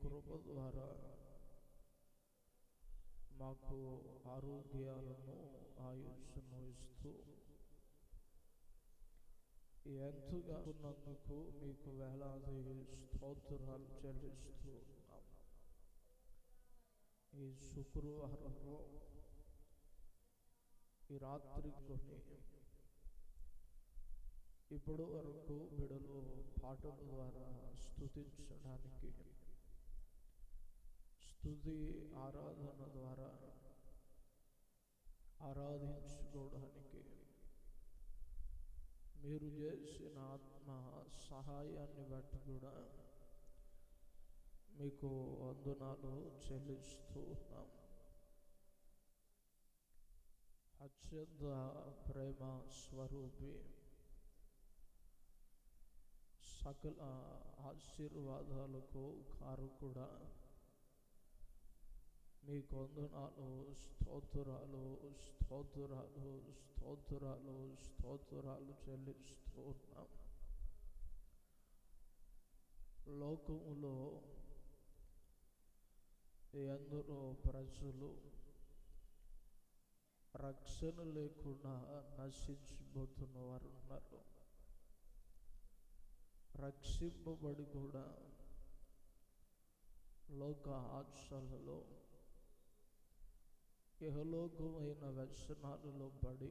కృప ద్వారా మాకు ఆరోగ్యాలను ఆయుష్ను ఇస్తూ ఎంతగా ఉన్నందుకు మీకు వేలాది స్తోత్రాలు చెల్లిస్తూ ఉన్నాం. ఈ శుక్రవారంలో ఈ రాత్రి కొన్ని ఇప్పటి వరకు బిడలు పాటల ద్వారా స్తుతించడానికి స్థుతి ఆరాధన ద్వారా ఆరాధించుకోవడానికి మీరు చేసిన ఆత్మ సహాయాన్ని బట్టి కూడా మీకు వందనాలు చెల్లిస్తూ ఉన్నాం. అత్యంత ప్రేమ స్వరూపి సకల ఆశీర్వాదాలకు కారు కూడా మీకు వందనాలు స్తోత్రాలు స్తోత్రాలు స్తోత్రాలు స్తోత్రాలు చెల్లిస్తూ ఉన్నాం లోకములో ఎందరో ప్రజలు రక్షణ లేకుండా నశించిపోతున్న వారు ఉన్నారు. రక్షింపబడి కూడా లోక ఆశలలో యహలోకమైన వ్యసనాలలో పడి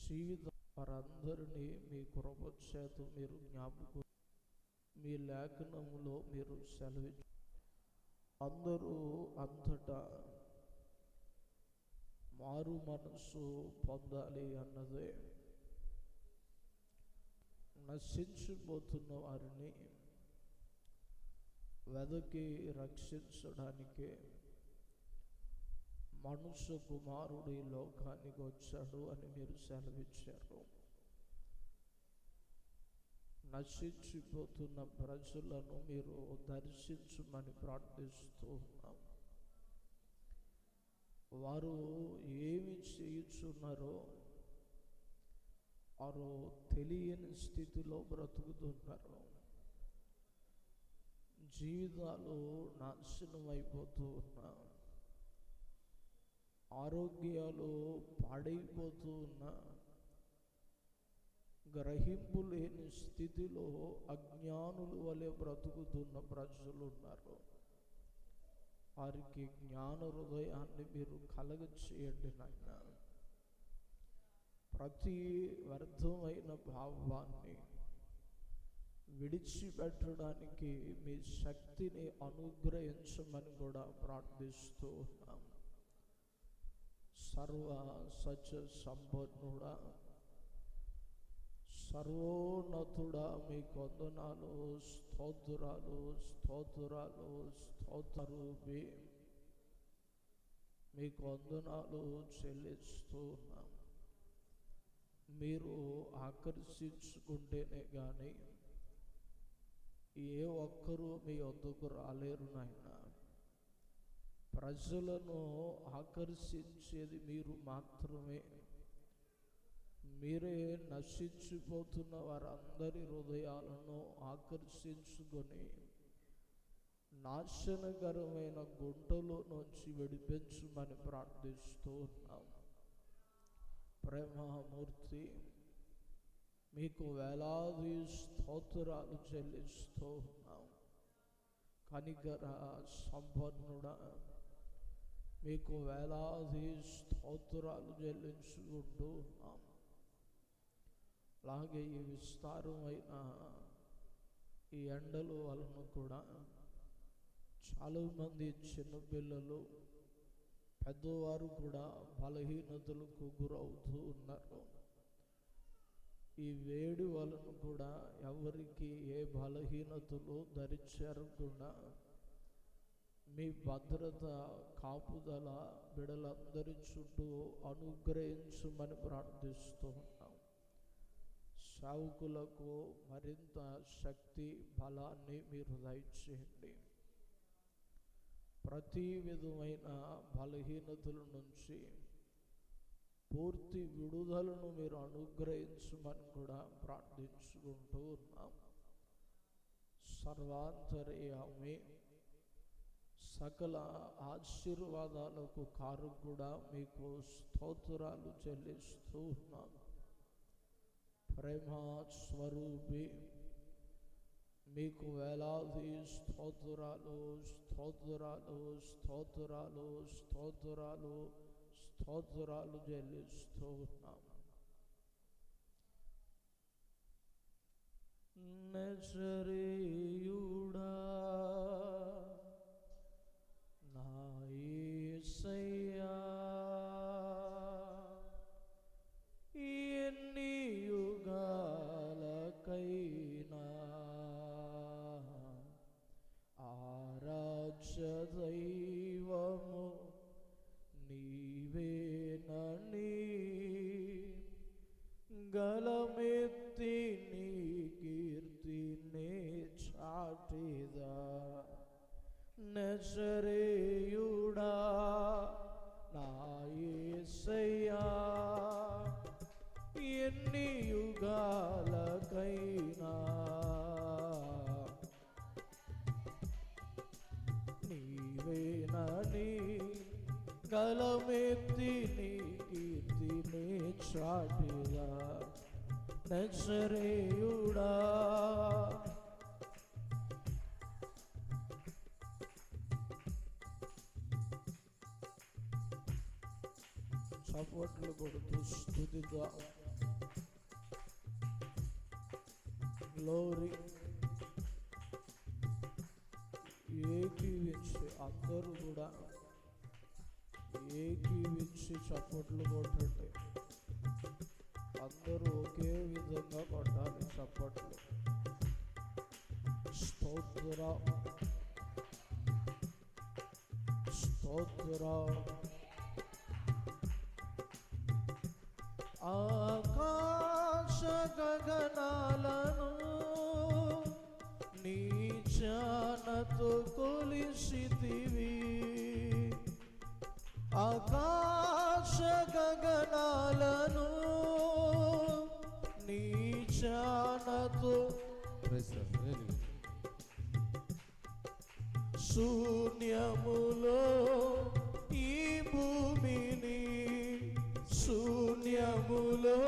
జీవితం వారందరినీ మీ కృపచేత మీరు జ్ఞాపకం మీ లేఖనములో మీరు సెలవి అందరూ అంతటా మారు మనసు పొందాలి అన్నదే. నశించిపోతున్న వారిని వెదకి రక్షించడానికే మనుషు కుమారుడు ఈ లోకానికి వచ్చాడు అని మీరు సెలవిచ్చారు. నశించిపోతున్న ప్రజలను మీరు దర్శించమని ప్రార్థిస్తూ ఉన్నాం. వారు ఏమి చేయుచున్నారో వారు తెలియని స్థితిలో బ్రతుకుతున్నారు. జీవితాలు నాశనం అయిపోతూ ఉన్నాం. ఆరోగ్యాలు పాడైపోతూ ఉన్న గ్రహింపు లేని స్థితిలో అజ్ఞానుల వలె బ్రతుకుతున్న ప్రజలు ఉన్నారు వారికి జ్ఞాన హృదయాన్ని మీరు కలగ చేయండి నాయన. ప్రతి వ్యర్థమైన భావాన్ని విడిచిపెట్టడానికి మీ శక్తిని అనుగ్రహించమని కూడా ప్రార్థిస్తూ ఉన్నాం. సర్వ సత్య సంపన్నుడా. సర్వోన్నతుడా మీ కొందనాలు స్తోత్రాలు స్తోత్రాలు స్తోత్రూపి మీ కొందనాలు చెల్లిస్తూ ఉన్నాం. మీరు ఆకర్షించుకుంటేనే కానీ ఏ ఒక్కరూ మీ వద్దకు రాలేరు నాయన. ప్రజలను ఆకర్షించేది మీరు మాత్రమే. మీరే నశించిపోతున్న వారందరి హృదయాలను ఆకర్షించుకొని నాశనకరమైన గుంటలో నుంచి విడిపించమని ప్రార్థిస్తూ ఉన్నాం. ప్రేమమూర్తి మీకు వేలాది స్తోత్రాలు చెల్లిస్తూ ఉన్నాం. కనికర సంపన్నుడా మీకు వేలాది స్తోత్రాలు చెల్లించుకుంటూ ఉన్నాం అలాగే ఈ విస్తారమైన ఈ ఎండల వలన కూడా చాలామంది చిన్నపిల్లలు పెద్దవారు కూడా బలహీనతలకు గురవుతూ ఉన్నారు. ఈ వేడి వలన కూడా ఎవరికి ఏ బలహీనతలు ధరించకుండా మీ భద్రత కాపుదల బిడలందరి చుట్టూ అనుగ్రహించమని ప్రార్థిస్తూ ఉన్నాం. సావుకులకు మరింత శక్తి బలాన్ని మీరు దయచేయండి. ప్రతి విధమైన బలహీనతల నుంచి పూర్తి విడుదలను మీరు అనుగ్రహించమని కూడా ప్రార్థించుకుంటూ ఉన్నాం. సర్వాంతర్యామి సకల ఆశీర్వాదాలకు కారు కూడా మీకు స్తోత్రాలు చెల్లిస్తూ ఉన్నాను. ప్రేమ స్వరూపి మీకు వేలాది స్తోత్రాలు స్తోత్రాలు స్తోత్రాలు స్తోత్రాలు స్తోత్రాలు చెల్లిస్తూ ఉన్నాము నజరేయుడా നക്ഷരയുടാ സപ്പോർട്ടിൽ കൊടുത്തു സ്തുതിക്കുക ഗ്ലോറി ఏకీవించి అందరూ కూడా ఏకీవించి సపోర్ట్లు కొట్టండి అందరూ ఒకే విధంగా కొట్టాలి చప్పట్లు. స్తోత్ర. స్తోత్ర. ఆకాశ గగనాలను నీ జానతో కొలిసితివి. ఆకాశ జానతు శూన్యములో ఈ భూమిని శూన్యములో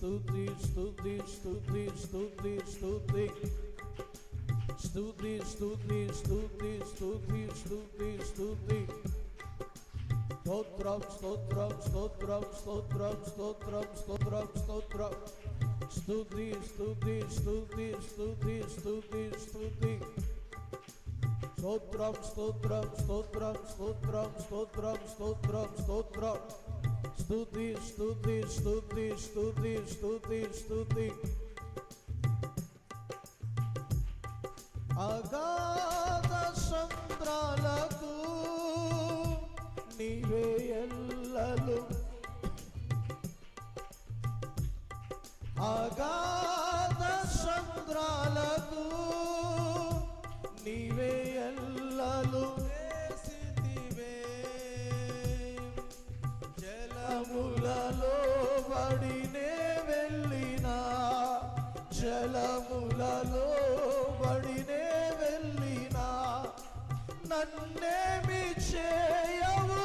స్తుతి స్తుతి స్తుతి స్తుతి స్తుతి స్తుతి స్తుతి స్తుతి స్తుతి స్తుతి స్తుతి స్తుతి స్తోత్రం స్తోత్రం స్తోత్రం స్తోత్రం స్తోత్రం స్తోత్రం స్తోత్రం స్తుతి స్తుతి స్తుతి స్తుతి స్తుతి స్తుతి స్తోత్రం స్తోత్రం స్తోత్రం స్తోత్రం స్తోత్రం స్తోత్రం స్తోత్రం స్థుతి స్థుతి స్థుతి స్థుతి స్థుతి స్థుతి నన్నేమి చేయవు.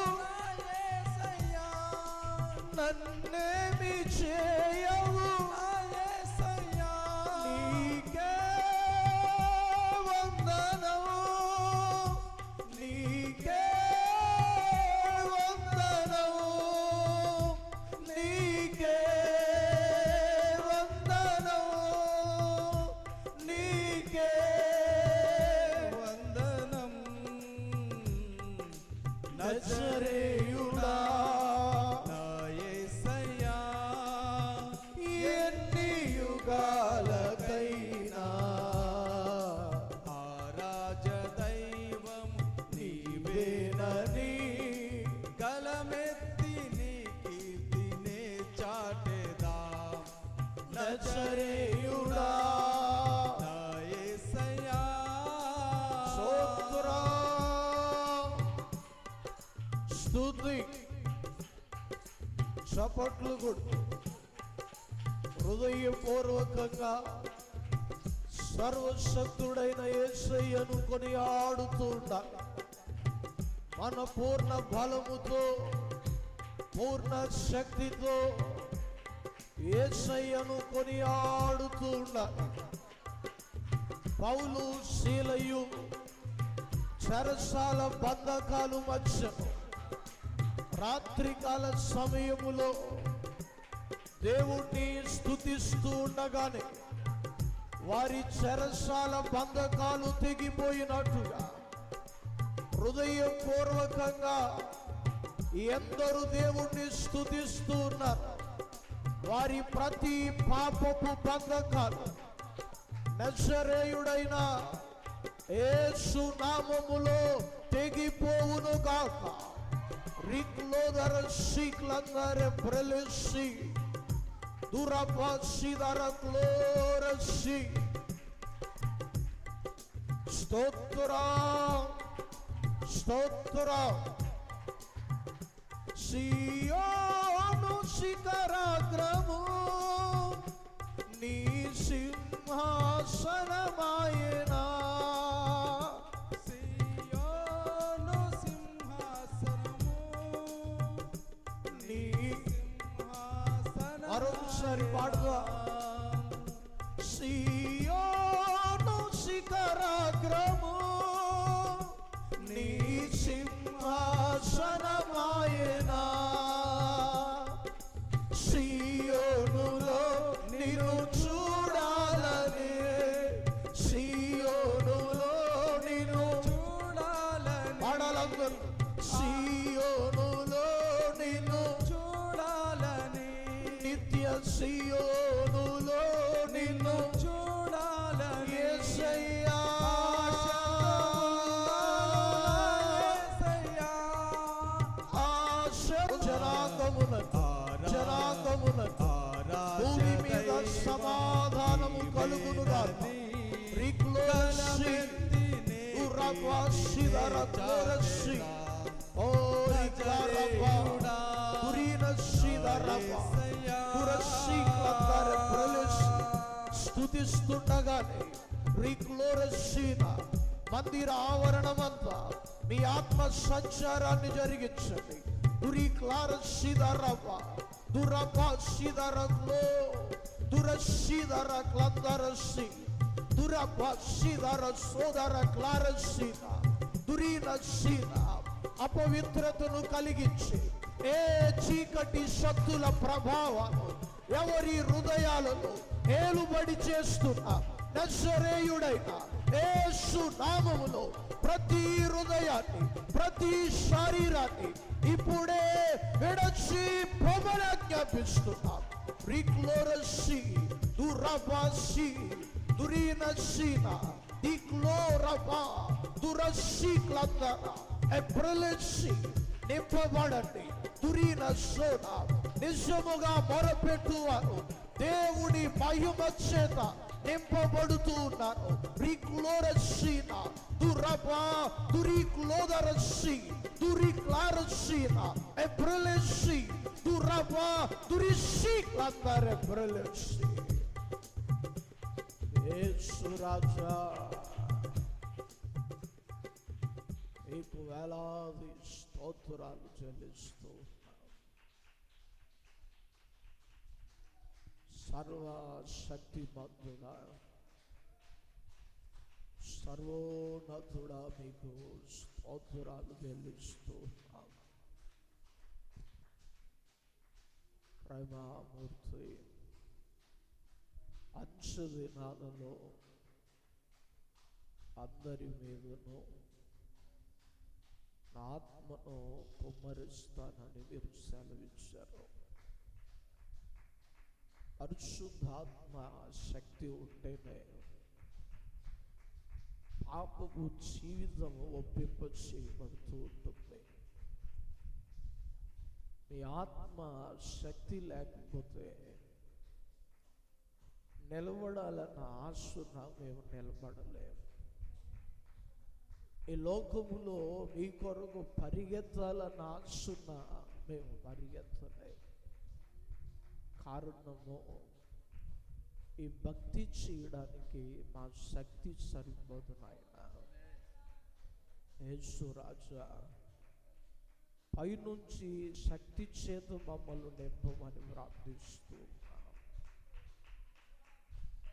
నన్నేమి చేయవు స్తుతి. చప్పట్లు కొట్టు. హృదయపూర్వకంగా సర్వశక్తుడైన యేసయ్యను కొని ఆడుతూ ఉండాలి మన పూర్ణ బలముతో పూర్ణ శక్తితో యేసయ్యను కొని ఆడుతూ పౌలు శీలయు చరసాల బంధకాలు మధ్య రాత్రికాల సమయములో దేవుణ్ణి స్థుతిస్తూ ఉండగానే వారి చెరసాల బంధకాలు తెగిపోయినట్టుగా హృదయపూర్వకంగా ఎందరు దేవుణ్ణి స్థుతిస్తూ ఉన్నారు. వారి ప్రతి పాపపు బంధకాలు నజరేయుడైన యేసు నామములో తెగిపోవును గాక రిక్లోదర శీక్లందర ప్రలిసి దురపాసిదర క్లోరసి స్తోత్రం స్తోత్రం సియోను శిఖరాగ్రము. నీ సింహాసనమాయనా? సింహాసనము. నీ సింహాసనము మరొకసారి పాడుగా జనాంగమునకు జనాంగమునకు భూమి మీద సమాధానము రిక్లోసి ఓ కురసి ప్రలిస్ రిక్లోరసీన మందిర ఆవరణమంతా మీ ఆత్మ సంచారాన్ని జరిగించండి. దురి క్లారసిదరవ దురప సిదరక్లో దురసిదర క్లందరసి దురప సిదర సోదర క్లారసీన దురీన సీన అపవిత్రతను కలిగించి ఏ చీకటి శక్తుల ప్రభావాలు ఎవరి హృదయాలను ఏలుబడి చేస్తున్న నజరేయుడైన యేసు నామములో ప్రతి హృదయాన్ని ప్రతి శరీరాన్ని ఇప్పుడే విడచి పొగల జ్ఞాపిస్తున్నాం రిక్లోరసి దురబాసి దురీనసీన దిక్లోరబా దురసీక్లందర ఎప్రలెసి నింపబడండి దురీన సోన నిజముగా మొరపెట్టువారు దేవుడి మహిమ చేత నింపబడుతూ ఉన్నారు రిక్లోరసీన దురబా దురిక్లోదరసి దురిక్లారసీన ఎప్రలెసి దురబా దురిసీక్లందర ఎప్రలెసి యేసు రాజా నీకు వేలాది స్తోత్రాలు చెల్లిస్తూ సర్వశక్తిమంతుడా సర్వోన్నతుడా మీకు స్తోత్రాలు చెల్లిస్తూ ప్రేమామూర్తి అంచు దినాలలో అందరి మీదను నా ఆత్మను కుమ్మరిస్తానని మీరు సెలవిచ్చారు. పరిశుద్ధాత్మ శక్తి ఉంటేనే పాపపు జీవితం ఒప్పింప చేయబడుతూ ఉంటుంది. మీ ఆత్మ శక్తి లేకపోతే నిలబడాలన్న ఆశన మేము నిలబడలేము. ఈ లోకములో మీ కొరకు పరిగెత్తాలన్న ఆశన మేము పరిగెత్తలేము. కారణము ఈ భక్తి చేయడానికి మా శక్తి సరిపోదు నాయన. యేసు రాజా పైనుంచి శక్తి చేత మమ్మల్ని నింపమని ప్రార్థిస్తూ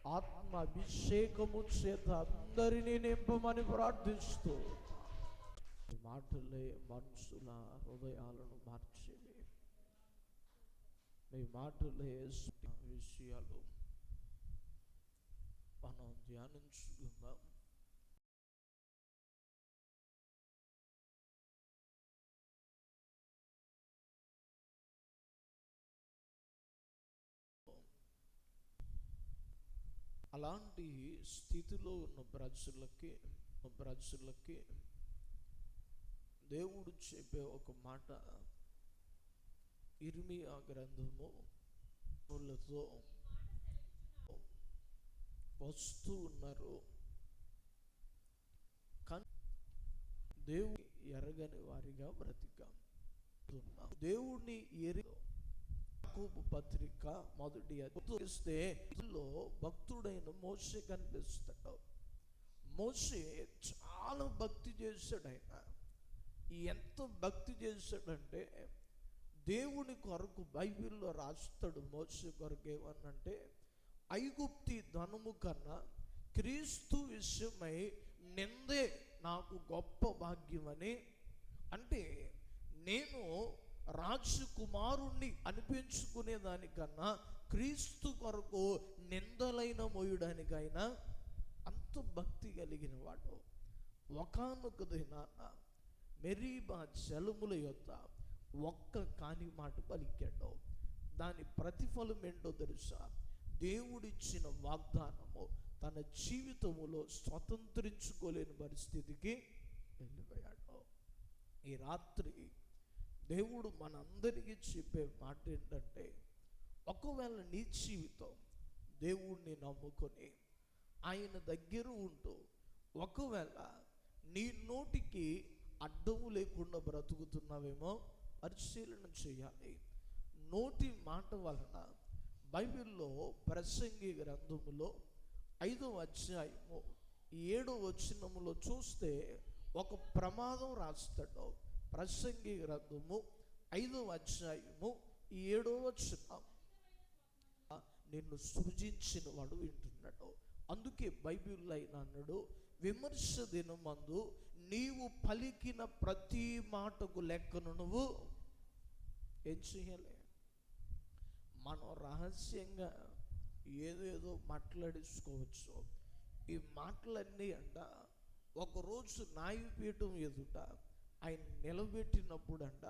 ఆత్మ అభిషేకము చేత అందరినీ నింపమని ప్రార్థిస్తూ మాటలే మనుషుల హృదయాలను మార్చి మీ మాటలే విషయాలు. మనం ధ్యానించుకుందాం. అలాంటి స్థితిలో ఉన్న ప్రజలకి ప్రజలకి దేవుడు చెప్పే ఒక మాట ఇర్మియా గ్రంథము ముళ్ళతో వస్తూ ఉన్నారు. కానీ దేవుని ఎరగని వారిగా బ్రతికాం దేవుణ్ణి ఎరుగు పత్రిక మొదటి చూస్తే ఇందులో భక్తుడైన మోసే కనిపిస్తాడు. మోసే చాలా భక్తి చేశాడు ఆయన. ఎంత భక్తి చేశాడంటే దేవుని కొరకు బైబిల్లో రాస్తాడు మోసే కొరకు ఏమన్నంటే ఐగుప్తి ధనము కన్నా క్రీస్తు విషయమై నిందే నాకు గొప్ప భాగ్యమని అంటే నేను రాజకుమారుణ్ణి అనిపించుకునే దానికన్నా క్రీస్తు కొరకు నిందలైన మోయడానికైనా అంత భక్తి కలిగిన వాడు. ఒకనొక దినాన మెరీబా జలముల యొక్క ఒక్క కాని మాట పలికాడు. దాని ప్రతిఫలం ఏంటో తెలుసా? దేవుడిచ్చిన వాగ్దానము తన జీవితములో స్వతంత్రించుకోలేని పరిస్థితికి వెళ్ళిపోయాడు. ఈ రాత్రి దేవుడు మనందరికీ చెప్పే మాట ఏంటంటే ఒకవేళ నీ జీవితం దేవుణ్ణి నమ్ముకొని ఆయన దగ్గర ఉంటూ ఒకవేళ నీ నోటికి అడ్డము లేకుండా బ్రతుకుతున్నావేమో పరిశీలన చేయాలి. నోటి మాట వలన బైబిల్లో ప్రసంగి గ్రంథములో ఐదవ అధ్యాయము ఏడో వచనములో చూస్తే ఒక ప్రమాదం రాస్తాడు. ప్రసంగి గ్రంథము ఐదవ అధ్యాయము ఏడో వచనం. నిన్ను సృజించిన వాడు వింటున్నాడు. అందుకే బైబిల్ అయిన అన్నాడు విమర్శ దినమందు నీవు పలికిన ప్రతి మాటకు లెక్కను నువ్వు ఏం చేయాలి మనం రహస్యంగా ఏదేదో మాట్లాడించుకోవచ్చు ఈ మాటలన్నీ అంట ఒకరోజు న్యాయపీఠం ఎదుట ఆయన నిలబెట్టినప్పుడు అంట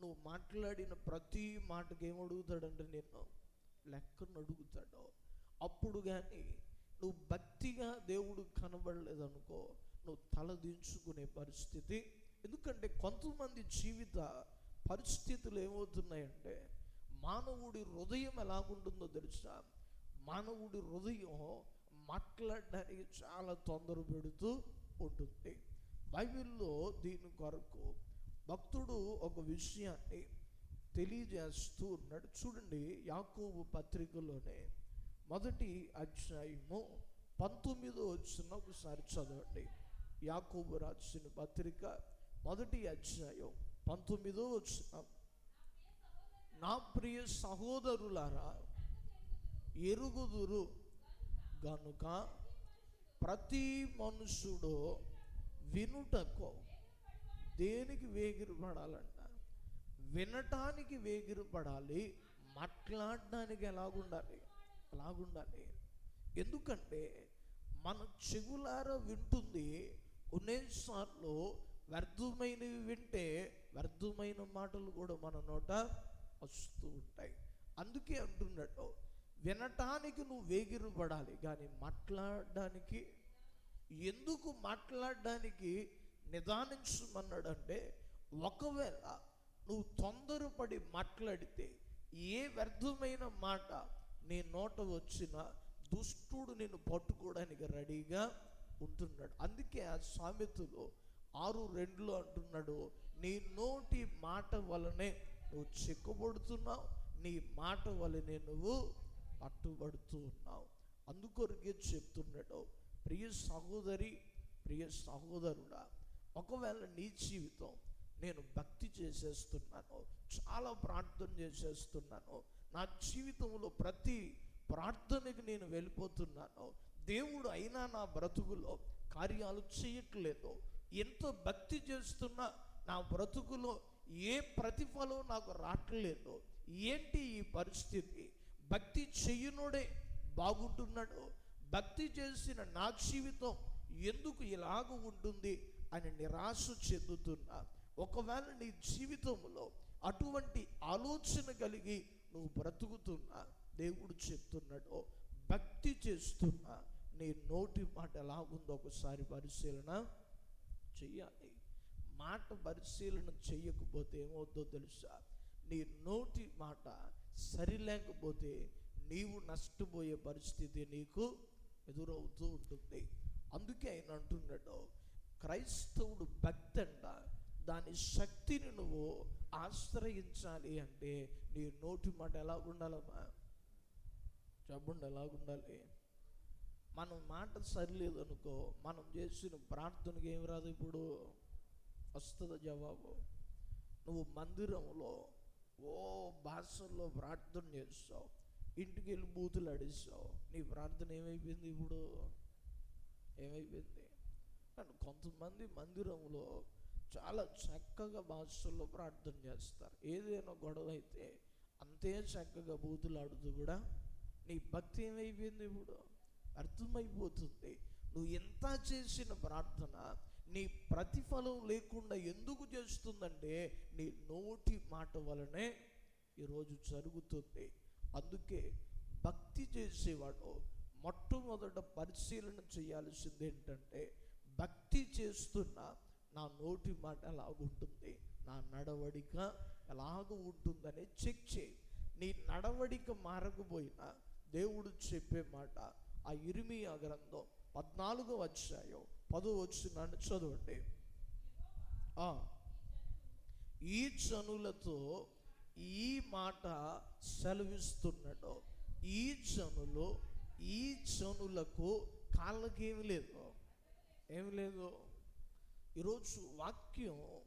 నువ్వు మాట్లాడిన ప్రతి మాటకి ఏమడుగుతాడంటే నేను నిన్ను లెక్కను అడుగుతాడు అప్పుడు కానీ నువ్వు భక్తిగా దేవుడు కనబడలేదనుకో నువ్వు తలదించుకునే పరిస్థితి. ఎందుకంటే కొంతమంది జీవిత పరిస్థితులు ఏమవుతున్నాయంటే మానవుడి హృదయం ఎలాగుంటుందో తెలుసా? మానవుడి హృదయం మాట్లాడడానికి చాలా తొందర పెడుతూ ఉంటుంది. బైబిల్లో దీని కొరకు భక్తుడు ఒక విషయాన్ని తెలియజేస్తూ ఉన్నాడు. చూడండి యాకోబు పత్రికలోనే మొదటి అధ్యాయము పంతొమ్మిదో వచ్చిన ఒకసారి చదవండి. యాకోబు రాసిన పత్రిక మొదటి అధ్యాయం పంతొమ్మిదో వచ్చిన నా ప్రియ సహోదరులారా ఎరుగుదురు గనుక ప్రతి మనుషుడు వినుటకు దేనికి వేగిరపడాలంట? వినటానికి వేగిరపడాలి మాట్లాడడానికి ఎలాగుండాలి? ఎలాగుండాలి? ఎందుకంటే మన చెవులార వింటుంది కొన్నిసార్లు వ్యర్థమైనవి వింటే వ్యర్థమైన మాటలు కూడా మన నోట వస్తూ ఉంటాయి. అందుకే అంటున్నట్టు వినటానికి నువ్వు వేగిరపడాలి కానీ మాట్లాడడానికి ఎందుకు మాట్లాడడానికి నిదానించమన్నాడంటే ఒకవేళ నువ్వు తొందరపడి మాట్లాడితే ఏ వ్యర్థమైన మాట నీ నోట వచ్చిన దుష్టుడు నేను పట్టుకోవడానికి రెడీగా ఉంటున్నాడు. అందుకే ఆ సామెతలో ఆరు రెండులో అంటున్నాడు నీ నోటి మాట వలనే నువ్వు చిక్కబడుతున్నావు నీ మాట వలనే నువ్వు పట్టుబడుతూ ఉన్నావు అందుకొరకే చెప్తున్నాడు ప్రియ సహోదరి ప్రియ సహోదరుడా ఒకవేళ నీ జీవితం నేను భక్తి చేసేస్తున్నాను చాలా ప్రార్థన చేసేస్తున్నాను నా జీవితంలో ప్రతి ప్రార్థనకి నేను వెళ్ళిపోతున్నాను దేవుడు అయినా నా బ్రతుకులో కార్యాలు చేయట్లేదు ఎంతో భక్తి చేస్తున్నా నా బ్రతుకులో ఏ ప్రతిఫలం నాకు రావట్లేదు ఏంటి ఈ పరిస్థితి? భక్తి చెయ్యనుడే బాగుంటున్నాడు. భక్తి చేసిన నా జీవితం ఎందుకు ఇలాగ ఉంటుంది అని నిరాశ చెందుతున్నా. ఒకవేళ నీ జీవితంలో అటువంటి ఆలోచన కలిగి నువ్వు బ్రతుకుతున్నా దేవుడు చెప్తున్నాడు భక్తి చేస్తున్నా నీ నోటి మాట ఎలాగుందో ఒకసారి పరిశీలన. చెయ్యాలి. మాట పరిశీలన చెయ్యకపోతే ఏమవుతుందో తెలుసా? నీ నోటి మాట సరిలేకపోతే నీవు నష్టపోయే పరిస్థితి నీకు ఎదురవుతూ ఉంటుంది. అందుకే ఆయన అంటున్నాడు క్రైస్తవుడు భక్తి అంట దాని శక్తిని నువ్వు ఆశ్రయించాలి అంటే నీ నోటి మాట ఎలా ఉండాలమ్మా? చెప్పండి ఎలా ఉండాలి మనం మాట సరిలేదు అనుకో మనం చేసిన ప్రార్థనకి ఏం రాదు ఇప్పుడు? వస్తుంది జవాబు? నువ్వు మందిరంలో ఓ భాషల్లో ప్రార్థన చేస్తావు ఇంటికి వెళ్ళి బూతులు అడిస్తావు నీ ప్రార్థన ఏమైపోయింది ఇప్పుడు? ఏమైపోయింది? కానీ కొంతమంది మందిరంలో చాలా చక్కగా భాషల్లో ప్రార్థన చేస్తారు. ఏదైనా గొడవ అయితే అంతే చక్కగా బూతులు ఆడుతూ కూడా నీ భక్తి ఏమైపోయింది ఇప్పుడు? అర్థమైపోతుంది. నువ్వు ఎంత చేసిన ప్రార్థన నీ ప్రతిఫలం లేకుండా ఎందుకు చేస్తుందంటే నీ నోటి మాట వలనే ఈరోజు జరుగుతుంది. అందుకే భక్తి చేసేవాడు మొట్టమొదట పరిశీలన చేయాల్సింది ఏంటంటే భక్తి చేస్తున్న నా నోటి మాట ఎలాగుంటుంది నా నడవడిక ఎలాగ ఉంటుందని చెక్ చేయి. నీ నడవడిక మారకపోయినా దేవుడు చెప్పే మాట ఆ ఇరిమియా గ్రంథం పద్నాలుగో వచ్చాయో పదో వచ్చినాన్ని చదవండి. ఆ, ఈ జనులతో ఈ మాట సెలవిస్తున్నాడు. ఈ జనులు ఈ జనులకు కాళ్ళకేమి లేదు. ఏమి లేదు. ఈరోజు వాక్యం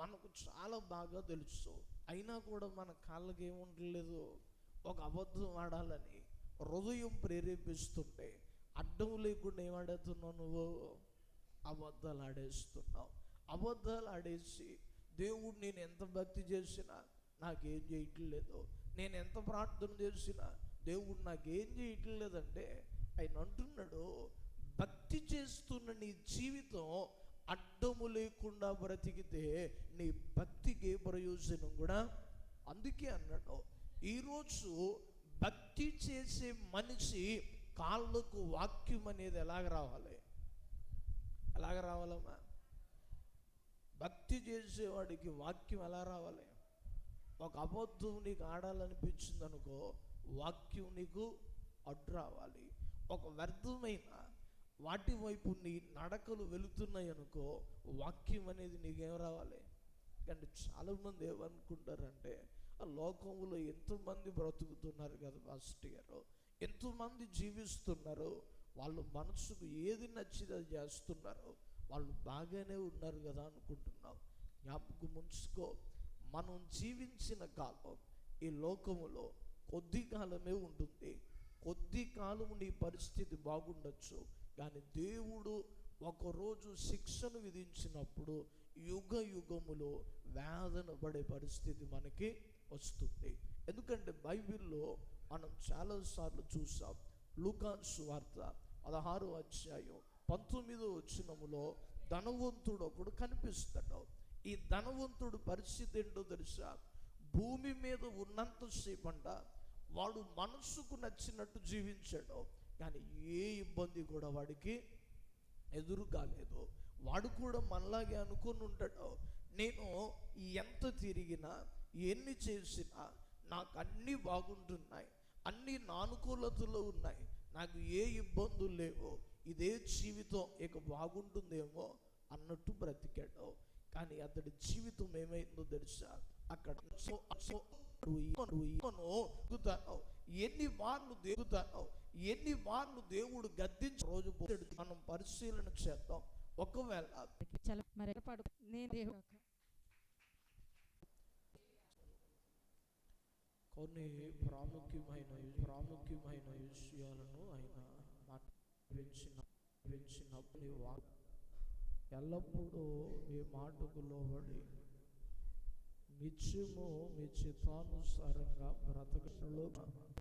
మనకు చాలా బాగా తెలుసు. అయినా కూడా మన కాళ్ళకి ఏమి ఉండలేదు. ఒక అబద్ధం ఆడాలని. హృదయం ప్రేరేపిస్తుంటే అడ్డం లేకుండా ఏమాడేస్తున్నావు నువ్వు? అబద్ధాలు ఆడేస్తున్నావు. అబద్ధాలు ఆడేసి దేవుడు నేను ఎంత భక్తి చేసినా నాకేం చేయట్లేదు. నేను ఎంత ప్రార్థన చేసినా దేవుడు నాకేం చేయట్లేదంటే ఆయన అంటున్నాడు భక్తి చేస్తున్న నీ జీవితం అడ్డము లేకుండా బ్రతికితే నీ భక్తికి ప్రయోజనం కూడా. అందుకే అన్నాడు. ఈరోజు భక్తి చేసే మనిషి కాళ్ళకు వాక్యం అనేది ఎలాగ రావాలి? ఎలాగ రావాలమ్మా? భక్తి చేసేవాడికి వాక్యం ఎలా రావాలి? ఒక అబద్ధం నీకు ఆడాలనిపించింది అనుకో వాక్యం నీకు అడ్డు రావాలి. ఒక వ్యర్థమైన వాటి వైపు నీ నడకలు వెళుతున్నాయి అనుకో వాక్యం అనేది నీకేం రావాలి? కానీ చాలామంది ఏమనుకుంటారంటే అంటే లోకంలో ఎంతోమంది బ్రతుకుతున్నారు కదా ఫస్ట్ గారు ఎంతోమంది జీవిస్తున్నారు? వాళ్ళు మనసుకు ఏది నచ్చింది అది చేస్తున్నారు? వాళ్ళు బాగానే ఉన్నారు కదా అనుకుంటున్నావు. జ్ఞాపకం ఉంచుకో. మనం జీవించిన కాలం ఈ లోకములో కొద్ది కాలమే ఉంటుంది. కొద్ది కాలము నీ పరిస్థితి బాగుండొచ్చు. కానీ దేవుడు ఒకరోజు శిక్షను విధించినప్పుడు యుగ యుగములో వేదన పడే పరిస్థితి మనకి వస్తుంది. ఎందుకంటే బైబిల్లో మనం చాలాసార్లు చూసాం. లుకాన్ సువార్త పదహారు అధ్యాయం పంతొమ్మిదో వచ్చినములో ధనవంతుడు ఒకడు కనిపిస్తాడు. ఈ ధనవంతుడు పరిస్థితి ఏంటో తెలుసా? భూమి మీద ఉన్నంతసేపంట వాడు మనసుకు నచ్చినట్టు జీవించాడు. కానీ ఏ ఇబ్బంది కూడా వాడికి ఎదురు కాలేదు వాడు కూడా మనలాగే అనుకుని ఉంటాడు. నేను ఎంత తిరిగినా ఎన్ని చేసినా నాకు అన్నీ బాగుంటున్నాయి అన్నీ నానుకూలతలో ఉన్నాయి. నాకు ఏ ఇబ్బందులు లేవో. ఇదే జీవితం ఇక బాగుంటుందేమో అన్నట్టు బ్రతికాడు. కానీ అతడి జీవితం ఏమైందో తెలుసా? అక్కడ సో- దిగుతాను. ఎన్ని మార్లు దిగుతాను ఎన్ని మార్లు దేవుడు గద్దించి రోజు మనం పరిశీలన చేద్దాం. ఒకవేళ నేను కొన్ని ప్రాముఖ్యమైన ప్రాముఖ్యమైన విషయాలను ఆయన మాట్లాడించిన పెంచినప్పుడు నీ వా ఎల్లప్పుడూ నీ మాటకు లోబడి నిత్యము మీ చిత్తానుసారంగా బ్రతకలో